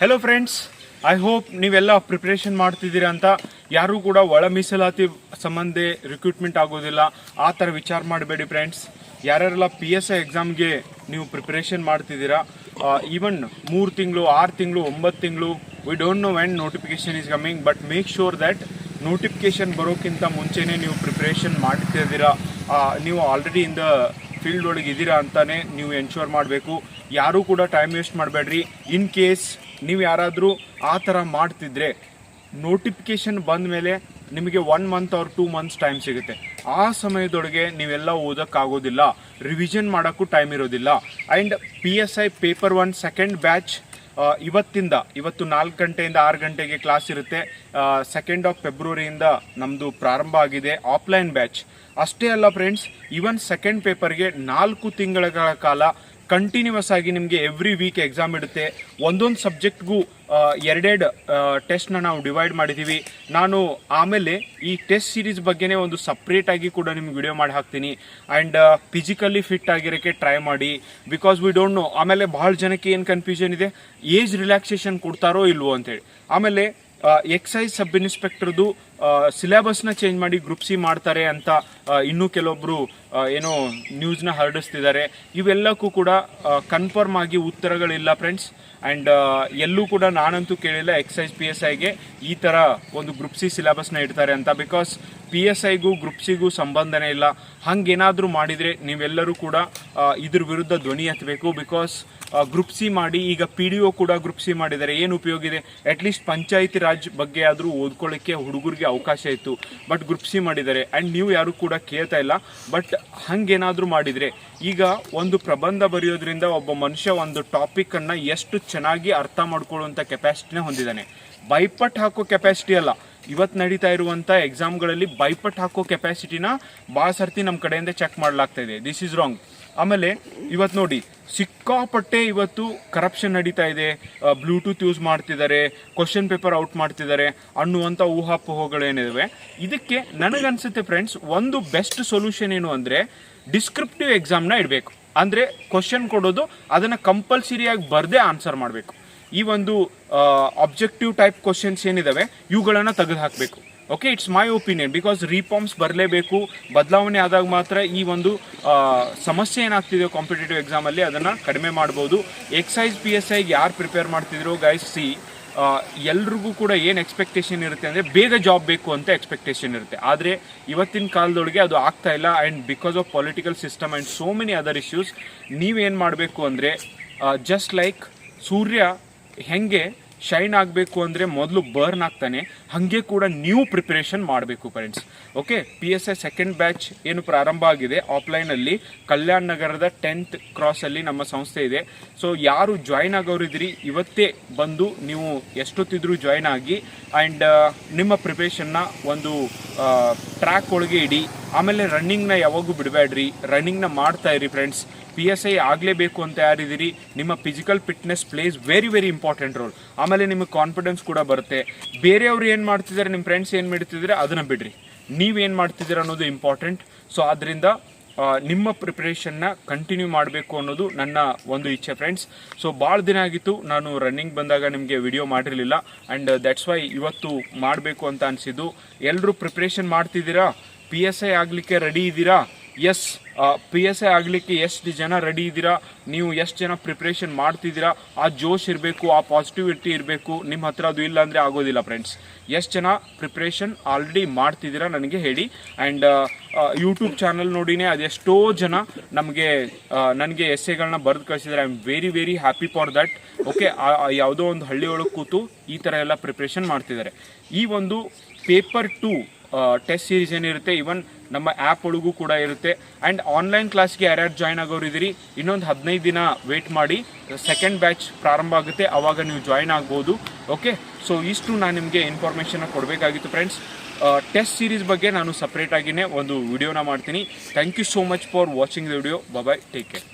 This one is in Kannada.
ಹೆಲೋ ಫ್ರೆಂಡ್ಸ್ ಐ ಹೋಪ್ ನೀವೆಲ್ಲ ಪ್ರಿಪ್ರೇಷನ್ ಮಾಡ್ತಿದ್ದೀರಾ ಅಂತ ಯಾರೂ ಕೂಡ ಒಳ ಮೀಸಲಾತಿ ಸಂಬಂಧ ರಿಕ್ರೂಟ್ಮೆಂಟ್ ಆಗೋದಿಲ್ಲ. ಆ ಥರ ವಿಚಾರ ಮಾಡಬೇಡಿ ಫ್ರೆಂಡ್ಸ್ ಯಾರ್ಯಾರೆಲ್ಲ ಪಿ ಎಸ್ ಐ ಎಕ್ಸಾಮ್ಗೆ ನೀವು ಪ್ರಿಪ್ರೇಷನ್ ಮಾಡ್ತಿದ್ದೀರಾ ಈವನ್ ಮೂರು ತಿಂಗಳು, ಆರು ತಿಂಗಳು, ಒಂಬತ್ತು ತಿಂಗಳು we don't know when notification is coming but make sure that notification ಬರೋಕ್ಕಿಂತ ಮುಂಚೆನೇ ನೀವು ಪ್ರಿಪ್ರೇಷನ್ ಮಾಡ್ತಿದ್ದೀರಾ. ನೀವು ಆಲ್ರೆಡಿ ಇನ್ ದ ಫೀಲ್ಡ್ ಒಳಗೆ ಇದ್ದೀರಾ ಅಂತಾನೆ ನೀವು ಎನ್ಶೋರ್ ಮಾಡಬೇಕು. ಯಾರೂ ಕೂಡ ಟೈಮ್ ವೇಸ್ಟ್ ಮಾಡಬೇಡ್ರಿ. ಇನ್ ಕೇಸ್ ನೀವು ಯಾರಾದರೂ ಆ ಥರ ಮಾಡ್ತಿದ್ರೆ ನೋಟಿಫಿಕೇಶನ್ ಬಂದ ಮೇಲೆ ನಿಮಗೆ ಒನ್ ಮಂತ್ ಅವ್ರ ಟೂ ಮಂತ್ಸ್ ಟೈಮ್ ಸಿಗುತ್ತೆ. ಆ ಸಮಯದೊಳಗೆ ನೀವೆಲ್ಲ ಓದೋಕ್ಕಾಗೋದಿಲ್ಲ. ರಿವಿಷನ್ ಮಾಡೋಕ್ಕೂ ಟೈಮ್ ಇರೋದಿಲ್ಲ. And P S I paper one second batch ಇವತ್ತಿಂದ, ಇವತ್ತು ನಾಲ್ಕು ಗಂಟೆಯಿಂದ ಆರು ಗಂಟೆಗೆ ಕ್ಲಾಸ್ ಇರುತ್ತೆ. ಸೆಕೆಂಡ್ ಆಫ್ ಫೆಬ್ರವರಿಯಿಂದ ನಮ್ಮದು ಪ್ರಾರಂಭ ಆಗಿದೆ ಆಫ್ಲೈನ್ ಬ್ಯಾಚ್ ಅಷ್ಟೇ ಅಲ್ಲ ಫ್ರೆಂಡ್ಸ್ ಇವನ್ ಸೆಕೆಂಡ್ ಪೇಪರ್ಗೆ ನಾಲ್ಕು ತಿಂಗಳ ಕಾಲ ಕಂಟಿನ್ಯೂಸ್ ಆಗಿ ನಿಮಗೆ ಎವ್ರಿ ವೀಕ್ ಎಕ್ಸಾಮ್ ಇಡುತ್ತೆ. ಒಂದೊಂದು ಸಬ್ಜೆಕ್ಟ್ಗೂ ಎರಡೆರಡು ಟೆಸ್ಟ್ನ ನಾವು ಡಿವೈಡ್ ಮಾಡಿದ್ದೀವಿ ನಾನು ಆಮೇಲೆ ಈ ಟೆಸ್ಟ್ ಸೀರೀಸ್ ಬಗ್ಗೆನೇ ಒಂದು ಸಪ್ರೇಟ್ ಆಗಿ ಕೂಡ ನಿಮ್ಗೆ ವಿಡಿಯೋ ಮಾಡಿ ಹಾಕ್ತೀನಿ. ಆ್ಯಂಡ್ ಫಿಸಿಕಲಿ ಫಿಟ್ ಆಗಿರೋಕ್ಕೆ ಟ್ರೈ ಮಾಡಿ. ಬಿಕಾಸ್ ವಿ ಡೋಂಟ್ ನೋ ಆಮೇಲೆ ಭಾಳ ಜನಕ್ಕೆ ಏನು ಕನ್ಫ್ಯೂಷನ್ ಇದೆ? ಏಜ್ ರಿಲ್ಯಾಕ್ಸೇಷನ್ ಕೊಡ್ತಾರೋ ಇಲ್ವೋ ಅಂತೇಳಿ. ಆಮೇಲೆ ಎಕ್ಸೈಸ್ ಸಬ್ ಇನ್ಸ್ಪೆಕ್ಟರ್ದು ಸಿಲೆಬಸ್ನ ಚೇಂಜ್ ಮಾಡಿ ಗ್ರೂಪ್ ಸಿ ಮಾಡ್ತಾರೆ ಅಂತ ಇನ್ನೂ ಕೆಲವೊಬ್ಬರು ಏನೋ ನ್ಯೂಸ್ನ ಹರಡಿಸ್ತಿದ್ದಾರೆ. ಇವೆಲ್ಲಕ್ಕೂ ಕೂಡ ಕನ್ಫರ್ಮ್ ಆಗಿ ಉತ್ತರಗಳಿಲ್ಲ ಫ್ರೆಂಡ್ಸ್ ಆ್ಯಂಡ್ ಎಲ್ಲೂ ಕೂಡ ನಾನಂತೂ ಕೇಳಿಲ್ಲ ಎಕ್ಸೈಸ್ ಪಿ ಎಸ್ ಐಗೆ ಈ ಥರ ಒಂದು ಗ್ರೂಪ್ ಸಿ ಸಿಲೆಬಸ್ನ ಇಡ್ತಾರೆ ಅಂತ. ಬಿಕಾಸ್ ಪಿ ಎಸ್ ಐಗೂ ಗ್ರೂಪ್ ಸಿಗೂ ಸಂಬಂಧನೇ ಇಲ್ಲ. ಹಂಗೇನಾದರೂ ಮಾಡಿದರೆ ನೀವೆಲ್ಲರೂ ಕೂಡ ಇದ್ರ ವಿರುದ್ಧ ಧ್ವನಿ ಎತ್ತಬೇಕು. ಬಿಕಾಸ್ ಗ್ರೂಪ್ ಸಿ ಮಾಡಿ, ಈಗ ಪಿ ಡಿ ಒ ಕೂಡ ಗ್ರೂಪ್ ಸಿ ಮಾಡಿದ್ದಾರೆ. ಏನು ಉಪಯೋಗ ಇದೆ? ಅಟ್ಲೀಸ್ಟ್ ಪಂಚಾಯತಿ ರಾಜ್ ಬಗ್ಗೆ ಆದರೂ ಓದ್ಕೊಳ್ಳೋಕ್ಕೆ ಹುಡುಗರಿಗೆ ಅವಕಾಶ ಇತ್ತು. ಬಟ್ ಗ್ರೂಪ್ ಸಿ ಮಾಡಿದ್ದಾರೆ. ಆ್ಯಂಡ್ ನೀವು ಯಾರು ಕೂಡ ಕೇಳ್ತಾ ಇಲ್ಲ. ಬಟ್ ಹಂಗೇನಾದರೂ ಮಾಡಿದರೆ, ಈಗ ಒಂದು ಪ್ರಬಂಧ ಬರೆಯೋದ್ರಿಂದ ಒಬ್ಬ ಮನುಷ್ಯ ಒಂದು ಟಾಪಿಕನ್ನು ಎಷ್ಟು ಚೆನ್ನಾಗಿ ಅರ್ಥ ಮಾಡ್ಕೊಳ್ಳುವಂಥ ಕೆಪಾಸಿಟಿನೇ ಹೊಂದಿದ್ದಾನೆ. ಬೈಪಟ್ ಹಾಕೋ ಕೆಪಾಸಿಟಿ ಅಲ್ಲ. ಇವತ್ತು ನಡೀತಾ ಇರುವಂಥ ಎಕ್ಸಾಮ್ಗಳಲ್ಲಿ ಬೈಪಟ್ ಹಾಕೋ ಕೆಪಾಸಿಟಿನ ಭಾಳ ಸರ್ತಿ ನಮ್ಮ ಕಡೆಯಿಂದ ಚೆಕ್ ಮಾಡಲಾಗ್ತಾ ಇದೆ. ದಿಸ್ ಇಸ್ ರಾಂಗ್ ಆಮೇಲೆ ಇವತ್ತು ನೋಡಿ, ಸಿಕ್ಕಾಪಟ್ಟೆ ಇವತ್ತು ಕರಪ್ಷನ್ ನಡೀತಾ ಇದೆ. ಬ್ಲೂಟೂತ್ ಯೂಸ್ ಮಾಡ್ತಿದ್ದಾರೆ ಕ್ವಶನ್ ಪೇಪರ್ ಔಟ್ ಮಾಡ್ತಿದ್ದಾರೆ ಅನ್ನುವಂಥ ಊಹಾಪೋಹಗಳೇನಿದಾವೆ. ಇದಕ್ಕೆ ನನಗನ್ಸುತ್ತೆ ಫ್ರೆಂಡ್ಸ್ ಒಂದು ಬೆಸ್ಟ್ ಸೊಲ್ಯೂಷನ್ ಏನು ಅಂದರೆ ಡಿಸ್ಕ್ರಿಪ್ಟಿವ್ ಎಕ್ಸಾಮ್ನ ಇಡಬೇಕು. ಅಂದರೆ ಕ್ವಶನ್ ಕೊಡೋದು, ಅದನ್ನು ಕಂಪಲ್ಸರಿಯಾಗಿ ಬರದೇ ಆನ್ಸರ್ ಮಾಡಬೇಕು. ಈ ಒಂದು ಆಬ್ಜೆಕ್ಟಿವ್ ಟೈಪ್ ಕ್ವಶನ್ಸ್ ಏನಿದ್ದಾವೆ ಇವುಗಳನ್ನು ತೆಗೆದು ಹಾಕಬೇಕು okay it's my opinion because reforms ಬರಲೇಬೇಕು, ಬದಲಾವಣೆ ಆದಾಗ ಮಾತ್ರ ಈ ಒಂದು ಸಮಸ್ಯೆ ಏನಾಗ್ತಿದೆ ಕಾಂಪಿಟೇಟಿವ್ ಎಕ್ಸಾಮಲ್ಲಿ ಅದನ್ನು ಕಡಿಮೆ ಮಾಡ್ಬೋದು. ಎಕ್ಸೈಸ್ ಪಿ ಎಸ್ ಐಗೆ ಯಾರು ಪ್ರಿಪೇರ್ ಮಾಡ್ತಿದ್ರು ಗೈಸ್ ಸಿ ಎಲ್ರಿಗೂ ಕೂಡ ಏನು ಎಕ್ಸ್ಪೆಕ್ಟೇಷನ್ ಇರುತ್ತೆ ಅಂದರೆ, ಬೇಗ ಜಾಬ್ ಬೇಕು ಅಂತ ಎಕ್ಸ್ಪೆಕ್ಟೇಷನ್ ಇರುತ್ತೆ. ಆದರೆ, ಇವತ್ತಿನ ಕಾಲದೊಳಗೆ ಅದು ಆಗ್ತಾ ಇಲ್ಲ. And because of political system and so many other issues ನೀವೇನು ಮಾಡಬೇಕು ಅಂದರೆ ಜಸ್ಟ್ ಲೈಕ್ ಸೂರ್ಯ ಹೆಂಗೆ ಶೈನ್ ಆಗಬೇಕು ಅಂದರೆ ಮೊದಲು ಬರ್ನ್ ಆಗ್ತಾನೆ, ಹಾಗೆ ಕೂಡ ನ್ಯೂ ಪ್ರಿಪ್ರೇಷನ್ ಮಾಡಬೇಕು friends okay P S I second batch ಏನು ಪ್ರಾರಂಭ ಆಗಿದೆ ಆಫ್ಲೈನಲ್ಲಿ ಕಲ್ಯಾಣ ನಗರದ ಟೆಂತ್ ಕ್ರಾಸಲ್ಲಿ ನಮ್ಮ ಸಂಸ್ಥೆ ಇದೆ. ಸೊ ಯಾರು ಜಾಯ್ನ್ ಆಗೋರಿದ್ದೀರಿ, ಇವತ್ತೇ ಬಂದು ನೀವು ಎಷ್ಟೊತ್ತಿದ್ರೂ ಜಾಯ್ನ್ ಆಗಿ ಆ್ಯಂಡ್ ನಿಮ್ಮ ಪ್ರಿಪ್ರೇಷನ್ನ ಒಂದು ಟ್ರ್ಯಾಕ್ ಒಳಗೆ ಇಡಿ. ಆಮೇಲೆ ರನ್ನಿಂಗ್ನ ಯಾವಾಗೂ ಬಿಡಬೇಡ್ರಿ ರನ್ನಿಂಗ್ನ ಮಾಡ್ತಾ ಇರಿ ಫ್ರೆಂಡ್ಸ್ ಪಿ ಎಸ್ ಐ ಆಗಲೇಬೇಕು ಅಂತ ಯಾರಿದ್ದೀರಿ? ನಿಮ್ಮ physical fitness plays very very important role ಆಮೇಲೆ ನಿಮಗೆ ಕಾನ್ಫಿಡೆನ್ಸ್ ಕೂಡ ಬರುತ್ತೆ. ಬೇರೆಯವರು ಏನು ಮಾಡ್ತಿದ್ದಾರೆ ನಿಮ್ಮ ಫ್ರೆಂಡ್ಸ್ ಏನು ಮಾಡ್ತಿದ್ದಾರೆ, ಅದನ್ನು ಬಿಡ್ರಿ. ನೀವೇನು ಮಾಡ್ತಿದ್ದೀರ ಅನ್ನೋದು ಇಂಪಾರ್ಟೆಂಟ್ ಸೊ ಆದ್ದರಿಂದ ನಿಮ್ಮ ಪ್ರಿಪ್ರೇಷನ್ನ ಕಂಟಿನ್ಯೂ ಮಾಡಬೇಕು ಅನ್ನೋದು ನನ್ನ ಒಂದು ಇಚ್ಛೆ ಫ್ರೆಂಡ್ಸ್ ಸೊ ಭಾಳ ದಿನ ಆಗಿತ್ತು. ನಾನು ರನ್ನಿಂಗ್ ಬಂದಾಗ ನಿಮಗೆ ವಿಡಿಯೋ ಮಾಡಿರಲಿಲ್ಲ. ಆ್ಯಂಡ್ ದ್ಯಾಟ್ಸ್ ವೈ ಇವತ್ತು ಮಾಡಬೇಕು ಅಂತ ಅನಿಸಿದ್ದು. ಎಲ್ಲರೂ ಪ್ರಿಪ್ರೇಷನ್ ಮಾಡ್ತಿದ್ದೀರಾ? ಪಿ ಎಸ್ ಐ ಆಗಲಿಕ್ಕೆ ರೆಡಿ ಇದ್ದೀರಾ? ಎಸ್ ಪಿ ಎಸ್ ಐ ಆಗಲಿಕ್ಕೆ ಎಷ್ಟು ಜನ ರೆಡಿ ಇದ್ದೀರಾ? ನೀವು ಎಷ್ಟು ಜನ ಪ್ರಿಪ್ರೇಷನ್ ಮಾಡ್ತಿದ್ದೀರಾ? ಆ ಜೋಶ್ ಇರಬೇಕು, ಆ ಪಾಸಿಟಿವಿಟಿ ಇರಬೇಕು ನಿಮ್ಮ ಹತ್ರ ಅದು ಇಲ್ಲ ಅಂದರೆ ಆಗೋದಿಲ್ಲ ಫ್ರೆಂಡ್ಸ್ ಎಷ್ಟು ಜನ ಪ್ರಿಪ್ರೇಷನ್ ಆಲ್ರೆಡಿ ಮಾಡ್ತಿದ್ದೀರಾ ನನಗೆ ಹೇಳಿ. ಆ್ಯಂಡ್ ಯೂಟ್ಯೂಬ್ ಚಾನಲ್ ನೋಡಿನೇ ಅದೆಷ್ಟೋ ಜನ ನಮಗೆ ನನಗೆ ಎಸ್ಸೆಗಳನ್ನ ಬರೆದು ಕಳಿಸಿದ್ದಾರೆ. I am very very happy for that okay ಯಾವುದೋ ಒಂದು ಹಳ್ಳಿ ಒಳಗೆ ಕೂತು ಈ ಥರ ಎಲ್ಲ ಪ್ರಿಪ್ರೇಷನ್ ಮಾಡ್ತಿದ್ದಾರೆ. ಈ ಒಂದು ಪೇಪರ್ ಟು ಟೆಸ್ಟ್ ಸೀರೀಸ್ ಏನಿರುತ್ತೆ ಇವನ್ ನಮ್ಮ ಆ್ಯಪ್ ಒಳಗೂ ಕೂಡ ಇರುತ್ತೆ. ಆ್ಯಂಡ್ ಆನ್ಲೈನ್ ಕ್ಲಾಸ್ಗೆ ಯಾರ್ಯಾರು ಜಾಯ್ನ್ ಆಗೋರು ಇದ್ದೀರಿ ಇನ್ನೊಂದು ಹದಿನೈದು ದಿನ ವೇಟ್ ಮಾಡಿ ಸೆಕೆಂಡ್ ಬ್ಯಾಚ್ ಪ್ರಾರಂಭ ಆಗುತ್ತೆ ಆವಾಗ ನೀವು ಜಾಯ್ನ್ ಆಗ್ಬೋದು. ಓಕೆ ಸೊ ಇಷ್ಟು ನಾನು ನಿಮಗೆ ಇನ್ಫಾರ್ಮೇಷನ್ನ ಕೊಡಬೇಕಾಗಿತ್ತು ಫ್ರೆಂಡ್ಸ್ ಟೆಸ್ಟ್ ಸೀರೀಸ್ ಬಗ್ಗೆ ನಾನು ಸಪ್ರೇಟಾಗಿಯೇ ಒಂದು ವಿಡಿಯೋನ ಮಾಡ್ತೀನಿ. Thank you so much for watching the video bye take care